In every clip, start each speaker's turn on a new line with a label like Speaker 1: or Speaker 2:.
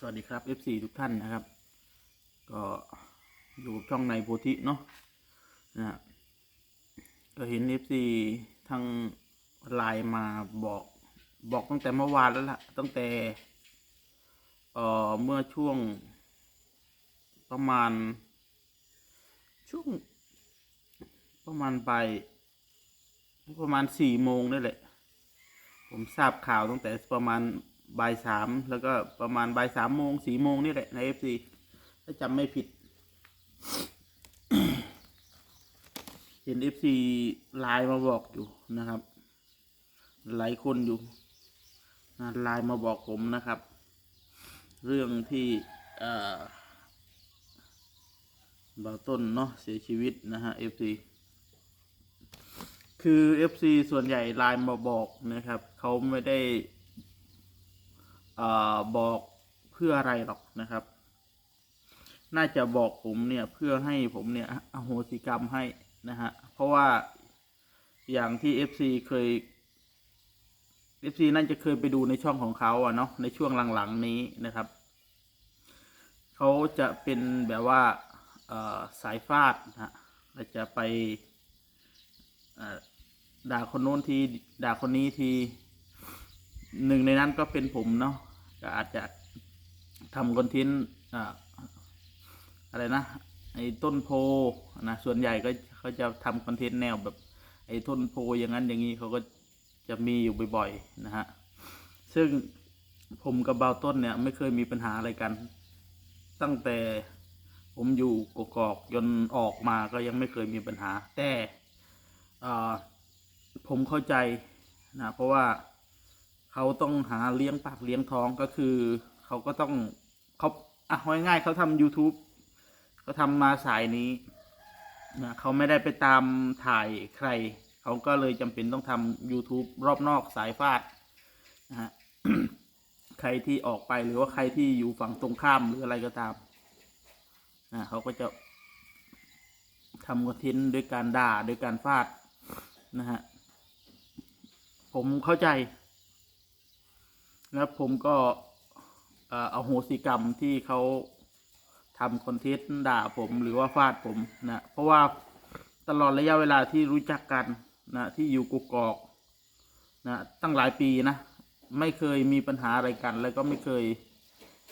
Speaker 1: สวัสดีครับ FC ทุกท่านนะครับ ก็อยู่ช่องในโพธิเนาะนะก็เห็น FC ทางไลน์มาบอกบอกตั้งแต่เมื่อวานแล้วล่ะ ตั้งแต่เอ่อเมื่อช่วงประมาณ ช่วง ประมาณบ่ายประมาณสี่โมงนี่แหละ ผมทราบข่าวตั้งแต่ประมาณ บ่ายสามแล้วก็ประมาณบ่ายสามโมงสี่โมงนี่แหละในเอฟซีถ้าจำไม่ผิด เห็นเอฟซีไลน์มาบอกอยู่นะครับ หลายคนอยู่นะไลน์มาบอกผมนะครับ เรื่องที่เอ่อบาต้นเนาะเสียชีวิตนะฮะเอฟซีคือ FC ส่วนใหญ่ไลน์มาบอกนะครับ เขาไม่ได้ ออบอกเพื่ออะไรหรอกนะครับ น่าจะบอกผมเนี่ยเพื่อให้ผมเนี่ยอโหสิกรรมให้นะฮะ เพราะว่าอย่างที่ FC เคย FC น่าจะเคยไปดูในช่องของเขาอะเนาะในช่วงหลังๆนี้นะครับ เขาจะเป็นแบบว่าสายฟาดนะฮะจะไปด่าคนโน้นทีด่าคนนี้ทีหนึ่งในนั้นก็เป็นผมเนาะ ก็อาจจะทำคอนเทนต์อะไรนะไอ้ต้นโพนะส่วนใหญ่ก็เขาจะทำคอนเทนต์แนวแบบไอ้ต้นโพอย่างนั้นอย่างนี้เขาก็จะมีอยู่บ่อยๆนะฮะซึ่งผมกับเบาต้นเนี่ยไม่เคยมีปัญหาอะไรกัน ตั้งแต่ผมอยู่กกอกจนออกมาก็ยังไม่เคยมีปัญหา แต่ผมเข้าใจนะเพราะว่า เขาต้องหาเลี้ยงปากเลี้ยงท้องก็คือ เขาก็ต้องเขาอะง่ายๆเขาทำ YouTube เขาทำมาสายนี้นะเขาไม่ได้ไปตามถ่ายใคร เขาก็เลยจำเป็นต้องทำ YouTube รอบนอกสายฟาดนะฮะใครที่ออกไปหรือว่าใครที่อยู่ฝั่งตรงข้ามหรืออะไรก็ตามนะเขาก็จะทำคอนเทนต์ด้วยการด่าด้วยการฟาดนะฮะ ผมเข้าใจ แล้วผมก็เอาโหสิกรรมที่เขาทำคอนเทนต์ด่าผมหรือว่าฟาดผมนะเพราะว่าตลอดระยะเวลาที่รู้จักกันนะที่อยู่กุกกอกนะตั้งหลายปีนะ ไม่เคยมีปัญหาอะไรกัน แล้วก็ไม่เคย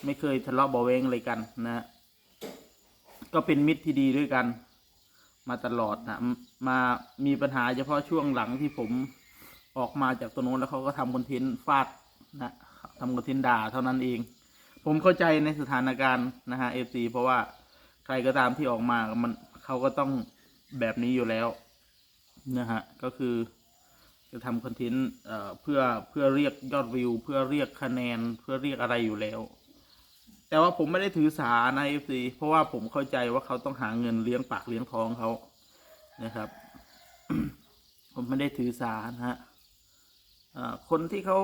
Speaker 1: ไม่เคยทะเลาะเบาแวงอะไรกันนะ ก็เป็นมิตรที่ดีด้วยกัน มาตลอดนะมมามีปัญหาเฉพาะช่วงหลังที่ผมออกมาจากตัวโน้นแล้วเขาก็ทำคอนเทนต์ฟาดนะ ทำคอนเทนด่าเท่านั้นเอง ผมเข้าใจในสถานการณ์นะฮะเอฟซีเพราะว่าใครก็ตามที่ออกมามันเขาก็ต้องแบบนี้อยู่แล้วนะฮะก็คือจะทำคอนเทนต์เพื่อเพื่อเรียกยอดวิว เพื่อเรียกคะแนนเพื่อเรียกอะไรอยู่แล้ว แต่ว่าผมไม่ได้ถือสานะเอฟซีเพราะว่าผมเข้าใจว่าเขาต้องหาเงินเลี้ยงปากเลี้ยงท้องเขานะครับ ผมไม่ได้ถือสานะฮะคนที่เขา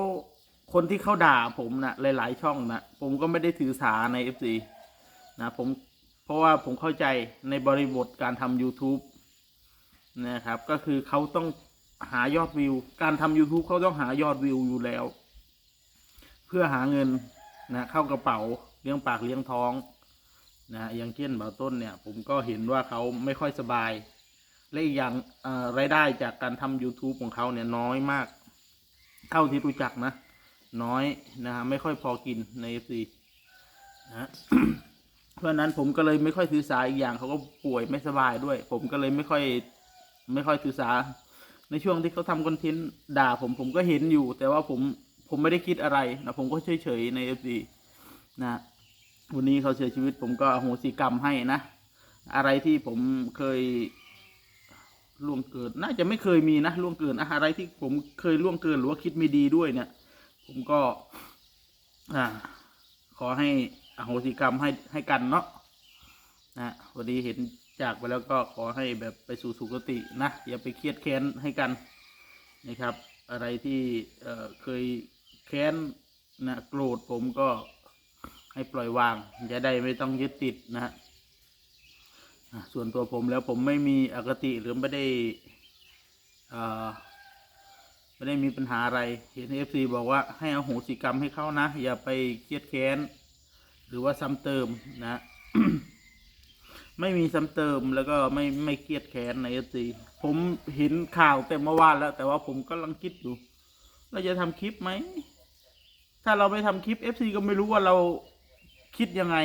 Speaker 1: คนที่เขาด่าผมนะหลาย ๆ ช่องนะผมก็ไม่ได้ถือสาในเอฟซีนะผมเพราะว่าผมเข้าใจในบริบทการทำ YouTube นะครับ ก็คือเขาต้องหายอดวิว การทำ YouTube เขาต้องหายอดวิวอยู่แล้ว เพื่อหาเงินนะเข้ากระเป๋าเลี้ยงปากเลี้ยงท้องนะอย่างเช่นบ่าต้นเนี่ยผมก็เห็นว่าเขาไม่ค่อยสบาย และอีกอย่างรายได้จากการทำ YouTube ของเขาเนี่ยน้อยมาก เท่าที่รู้จักนะ น้อยนะฮะไม่ค่อยพอกินใน FC นะฮะเพราะนั้นผมก็เลยไม่ค่อยถือสาอีกอย่างเขาก็ป่วยไม่สบายด้วย ผมก็เลยไม่ค่อย ไม่ค่อยถือสา ในช่วงที่เขาทำคอนเทนต์ด่าผมผมก็เห็นอยู่ แต่ว่าผมผมไม่ได้คิดอะไรนะผมก็เฉยๆใน FC นะวันนี้เขาเสียชีวิตผมก็โหสิกรรมให้นะ อะไรที่ผมเคยล่วงเกิน น่าจะไม่เคยมีนะล่วงเกินอะอะไรที่ผมเคยล่วงเกินหรือว่าคิดไม่ดีด้วยเนี่ย ผมก็ อ่า ขอให้อโหสิกรรมให้ให้กันเนาะนะวันนี้เห็นจากไปแล้วก็ขอให้แบบไปสู่สุคตินะ อย่าไปเครียดแค้นให้กันนะครับ อะไรที่เอ่อเคยแค้นนะโกรธผมก็ให้ปล่อยวาง จะได้ไม่ต้องยึดติดนะฮะส่วนตัวผมแล้วผมไม่มีอคติหรือไม่ได้อ่า ไม่ได้มีปัญหาอะไรเห็นเอฟซีบอกว่าให้เอโหสิกรรมให้เขานะ อย่าไปเครียดแค้น หรือว่าซ้ำเติมนะ ไม่มีซ้ำเติมแล้วก็ไม่ไม่เครียดแค้นในเอฟซีผมเห็นข่าวแต่เมื่อวานแล้ว แต่ว่าผมกำลังคิดอยู่เราจะทำคลิปไหม ถ้าเราไม่ทำคลิปเอฟซีก็ไม่รู้ว่าเราคิดยังไง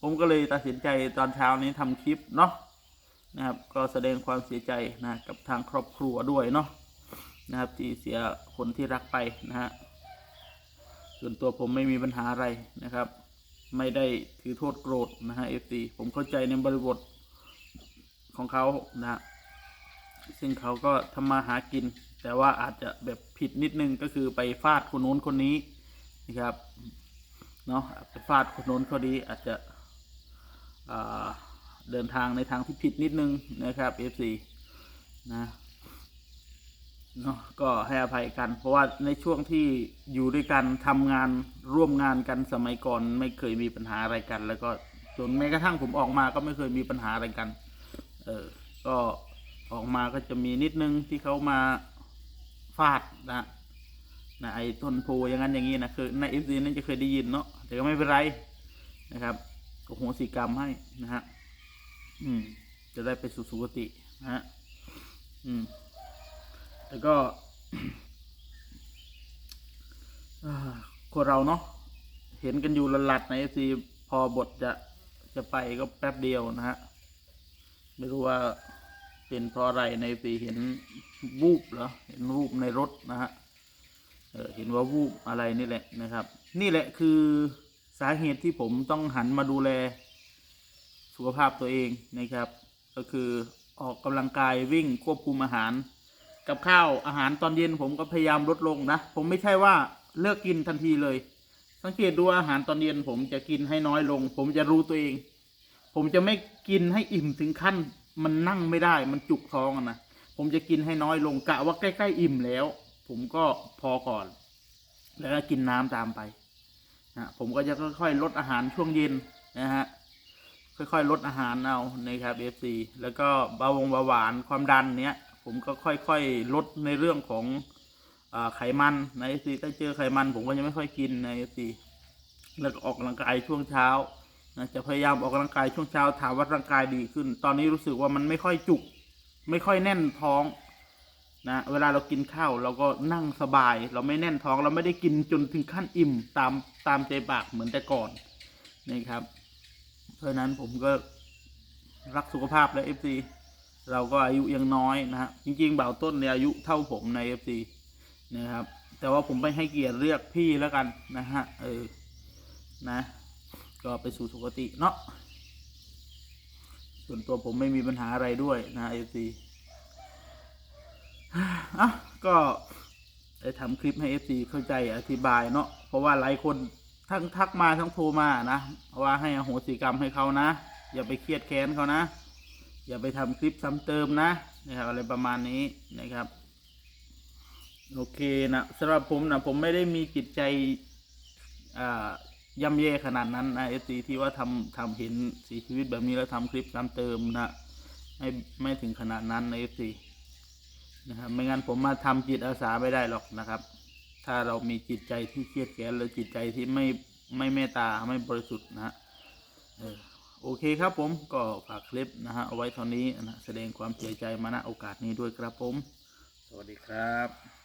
Speaker 1: ผมก็เลยตัดสินใจตอนเช้านี้ทำคลิปเนาะนะครับ ก็แสดงความเสียใจนะกับทางครอบครัวด้วยเนาะ นะครับ ที่เสียคนที่รักไปนะฮะส่วนตัวผมไม่มีปัญหาอะไรนะครับ ไม่ได้ถือโทษโกรธนะฮะเอฟซีผมเข้าใจในบริบทของเขานะฮะซึ่งเขาก็ทำมาหากิน แต่ว่าอาจจะแบบผิดนิดนึงก็คือไปฟาดคนโน้นคนนี้นะครับเนาะไปฟาดคนโน้นคนนี้อาจจะเดินทางในทางที่ผิดนิดนึงนะครับ FC นะ เนาะก็ให้อภัยกัน เพราะว่าในช่วงที่อยู่ด้วยกันทำงานร่วมงานกันสมัยก่อนไม่เคยมีปัญหาอะไรกัน แล้วก็จนแม้กระทั่งผมออกมาก็ไม่เคยมีปัญหาอะไรกัน เออ ก็ออกมาก็จะมีนิดนึงที่เขามาฟาดนะนะไอ้ต้นโพอย่างนั้นอย่างนี้นะคือในเอฟซีนั่นจะเคยได้ยินเนาะแต่ก็ไม่เป็นไรนะครับก็โหสิกรรมให้นะฮะอืม จะได้ไปสู่สุคตินะฮะอืม แล้วก็คนเราเนาะเห็นกันอยู่ละลัดในซีพอบทจะจะไปก็แป๊บเดียวนะฮะ ไม่รู้ว่าเป็นเพราะอะไรในปีเห็นวูบเหรอเห็นวูบในรถนะฮะเเห็นว่าวูบอะไรนี่แหละนะครับ นี่แหละคือสาเหตุที่ผมต้องหันมาดูแลสุขภาพตัวเองนะครับ ก็คือออกกำลังกายวิ่งควบคุมอาหาร กับข้าวอาหารตอนเย็นผมก็พยายามลดลงนะ ผมไม่ใช่ว่าเลิกกินทันทีเลย สังเกตดูอาหารตอนเย็นผมจะกินให้น้อยลง ผมจะรู้ตัวเอง ผมจะไม่กินให้อิ่มถึงขั้น มันนั่งไม่ได้ มันจุกท้องนะผมจะกินให้น้อยลงกะว่าใกล้ๆอิ่มแล้ว ผมก็พอก่อน แล้วก็กินน้ำตามไปนะผมก็จะค่อยๆลดอาหารช่วงเย็นนะฮะค่อยๆลดอาหารเอานะครับ FC แล้วก็เบาวงเบาหวานความดันเนี้ย ผมก็ค่อยๆลดในเรื่องของอไขมันใน FC ถ้าเจอไขมัน ผมก็จะไม่ค่อยกินใน FC แล้วก็ออกกำลังกายช่วงเช้านะจะพยายามออกกำลังกายช่วงเช้าถามว่าร่างกายดีขึ้น ตอนนี้รู้สึกว่ามันไม่ค่อยจุก ไม่ค่อยแน่นท้องนะเวลาเรากินข้าวเราก็นั่งสบาย เราไม่แน่นท้องเราไม่ได้กินจนถึงขั้นอิ่มตามตามใจปากเหมือนแต่ก่อนนะครับ เพราะฉะนั้นผมก็รักสุขภาพและเอฟซี เราก็อายุยังน้อยนะฮะจริงๆบ่าวต้นเนี่ยอายุเท่าผมในเอฟซีนะครับ แต่ว่าผมไม่ให้เกียรติเรียกพี่แล้วกันนะฮะเออนะ ก็ไปสู่สุคติเนาะส่วนตัวผมไม่มีปัญหาอะไรด้วยนะเอฟซีอะก็ได้ทำคลิปให้เอฟซีเข้าใจอธิบายเนาะเพราะว่าหลายคนทั้งทักมาทั้งโทรมานะว่าให้อโหสิกรรมให้เขานะ อย่าไปเครียดแค้นเขานะ อย่าไปทำคลิปซ้ำเติมนะนะครับอะไรประมาณนี้นะครับโอเคนะสำหรับผมนะผมไม่ได้มีจิตใจอ่าย่ำแย่ขนาดนั้นนะเอซีที่ว่าทำทำเห็นสีชีวิตแบบนี้แล้วทำคลิปซ้ำเติมนะไม่ไม่ถึงขนาดนั้นนะเอซีนะครับไม่งั้นผมมาทำจิตอาสาไม่ได้หรอกนะครับ ถ้าเรามีจิตใจที่เครียดแค้นหรือจิตใจที่ไม่ไม่เมตตาไม่บริสุทธิ์นะฮะเออ โอเคครับผมก็ฝากคลิปนะฮะเอาไว้เท่านี้นะแสดงความเสียใจมาณโอกาสนี้ด้วยครับผม สวัสดีครับ